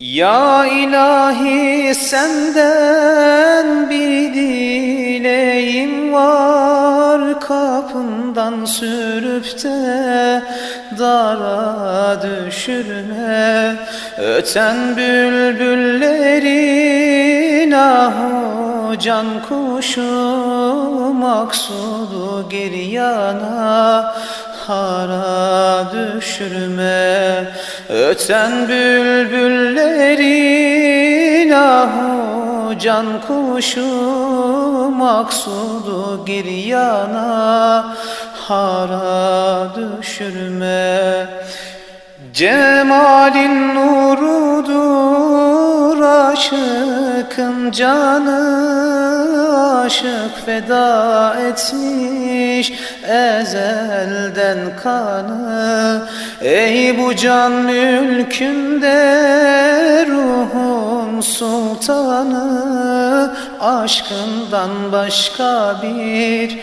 Ya ilahi senden bir dileğim var. Kapından sürüp de dara düşürme. Öten bülbüllerin ahu can kuşu Maksudu giryana hara düşürme. Öten bülbüllerin ahu can kuşu Maksudu giryana hara düşürme Cemalin nurudur aşıkın canı Aşık feda etmiş ezelden kanı. Ey bu can mülkünde ruhun sultanı Aşkından başka bir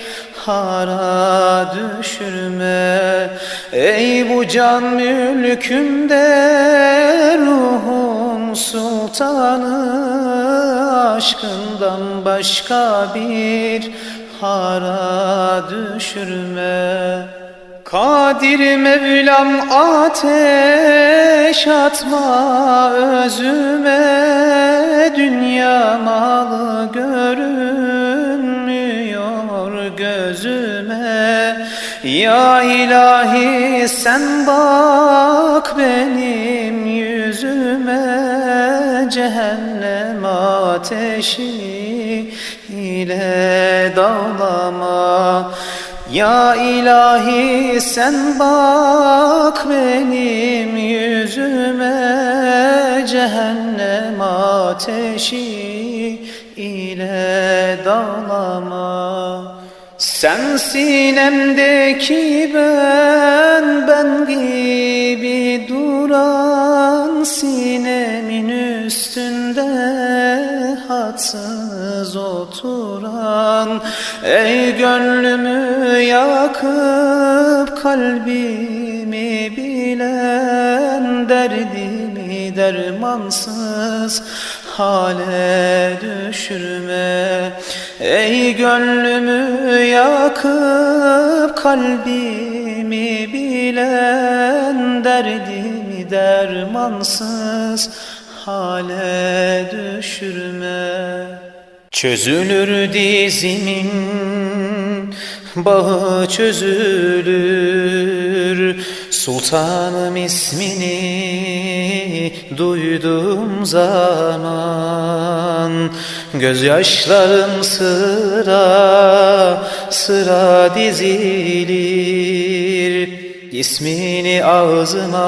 hara düşürme. Ey bu can mülkünde ruhun sultanı Aşkından başka bir hara düşürme. Kadir Mevlam ateş atma özüme Dünya malı görünmüyor Ya ilahi sen bak benim yüzüme Cehennem ateşi ile dağlama. Ya ilahi sen bak benim yüzüme Cehennem ateşi ile dağlama Sen sinemdeki ben, ben gibi duran Sinemin üstünde hadsız oturan. Ey gönlümü yakıp kalbimi bilen Derdimi dermansız hale düşürme. Ey gönlümü yakıp kalbimi bilen Derdimi dermansız hale düşürme. Çözülür dizimin bağı çözülür Sultanım ismini duydum zaman. Gözyaşlarım sıra sıra dizilir. İsmini ağzıma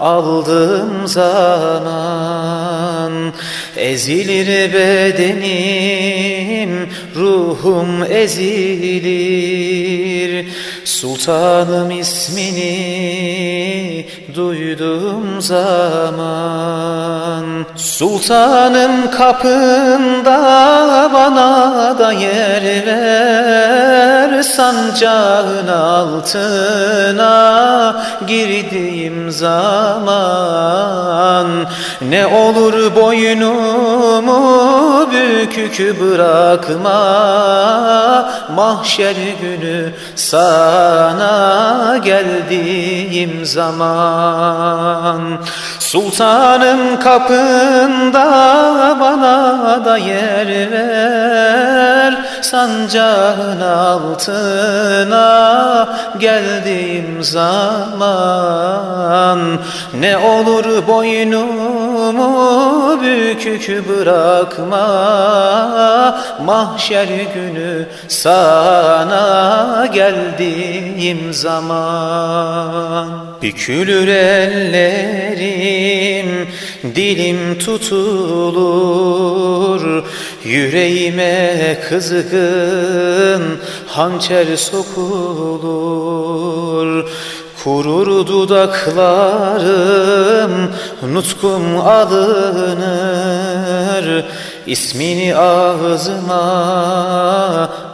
aldığım zaman Ezilir bedenim, ruhum ezilir. Sultanım ismini duyduğum zaman. Sultanım kapında bana da yer ver. Sancağın altına girdiğim zaman. Ne olur boynumu bükük bırakma Mahşer günü sana geldiğim zaman. Sultanım kapında bana da yer ver Sancağın altına geldiğim zaman. Ne olur boynumu bükük bırakma Mahşer günü sana geldiğim zaman. Bükülür ellerim, dilim tutulur Yüreğime kızgın hançer sokulur Kurur dudaklarım, nutkum alınır. İsmini ağzıma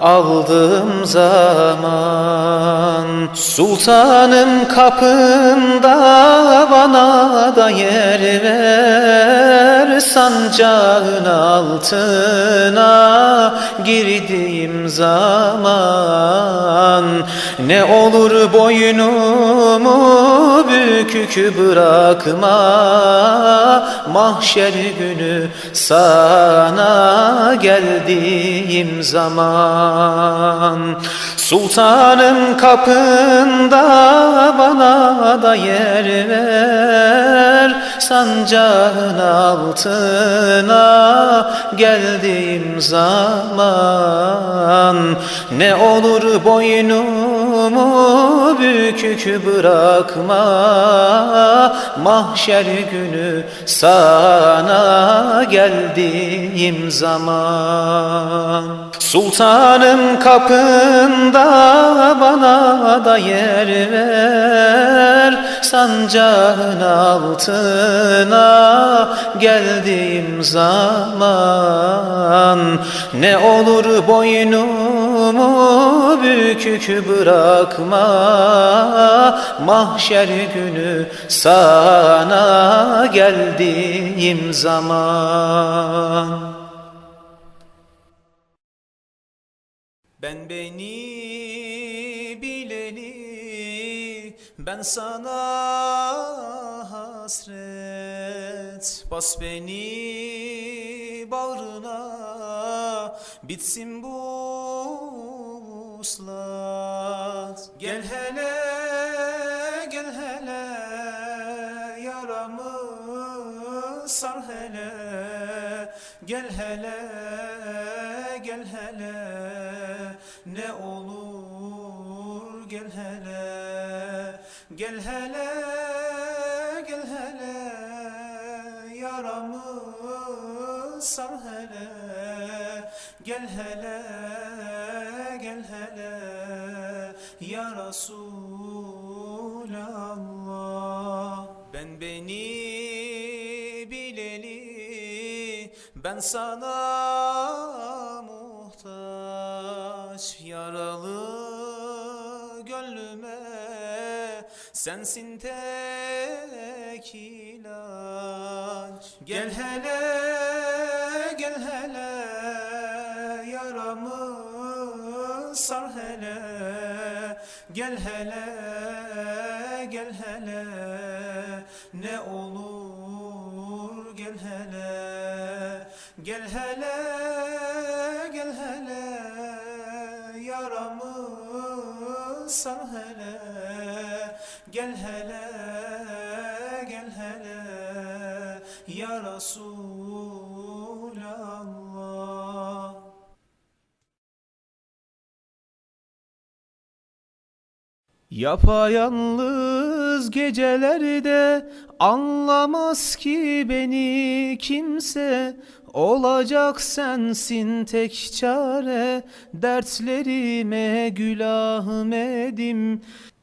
aldığım zaman Sultanım kapında bana da yer ver. Sancağın altına girdiğim zaman Ne olur boynumu bükük bırakma Mahşer günü sana geldiğim zaman. Sultanım kapında bana da yer ver Sancağın altına geldiğim zaman Ne olur boynumu bükük bırakma Mahşer günü sana geldiğim zaman. Sultanım kapında bana da yer ver Sancağın altına geldiğim zaman Ne olur boynumu bükük bırakma Mahşer günü sana geldiğim zaman. Ben beni ben sana hasret Bas beni bağrına. Bitsin bu uslat. Gel hele gel hele yaramı sar hele. Gel hele gel hele ne olur gel hele Gel hele gel hele yaramı sar hele. Gel hele gel hele ya Resulallah. Ben beni bileli ben sana sensin tek ilaç. Gel hele gel hele yaramı sar hele. Gel hele gel hele ne olur Gel hele gel hele ya Resulallah. Yapayalnız gecelerde anlamaz ki beni kimse. Olacak sensin tek çare dertlerime gül Ahmedim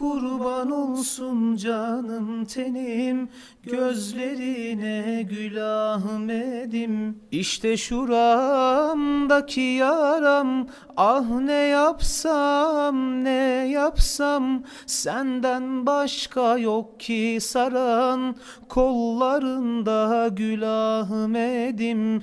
kurban olsun canım tenim, gözlerine Gül Ahmedim. İşte şuramdaki yaram, ah ne yapsam, ne yapsam, senden başka yok ki saran, kollarında Gül Ahmedim.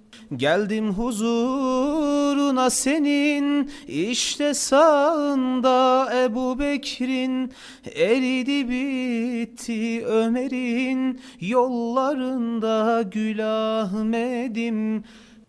Geldim huzuruna senin işte sağında Ebu Bekir'in. Eridi bitti Ömer'in yollarında Gül Ahmet'im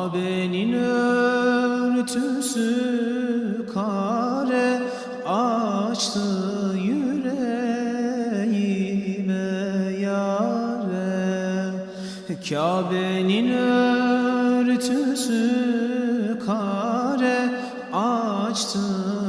Kabe'nin örtüsü kare açtı yüreğime yare Kabe'nin örtüsü kare açtı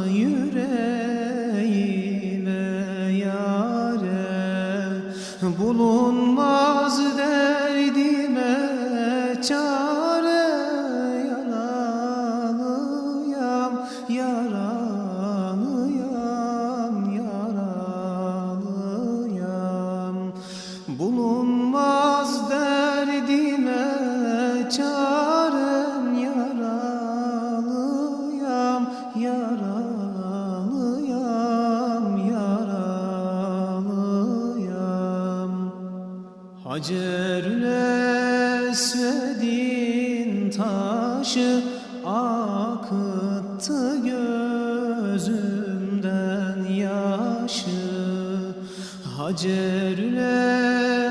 yaşı Hacerül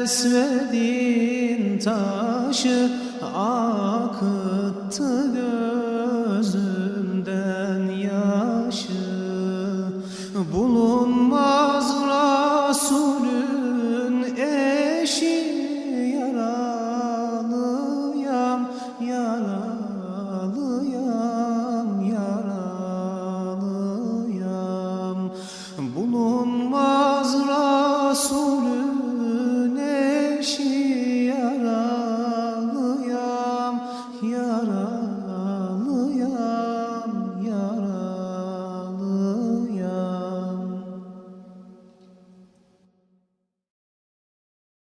Esved'in taşı akıttı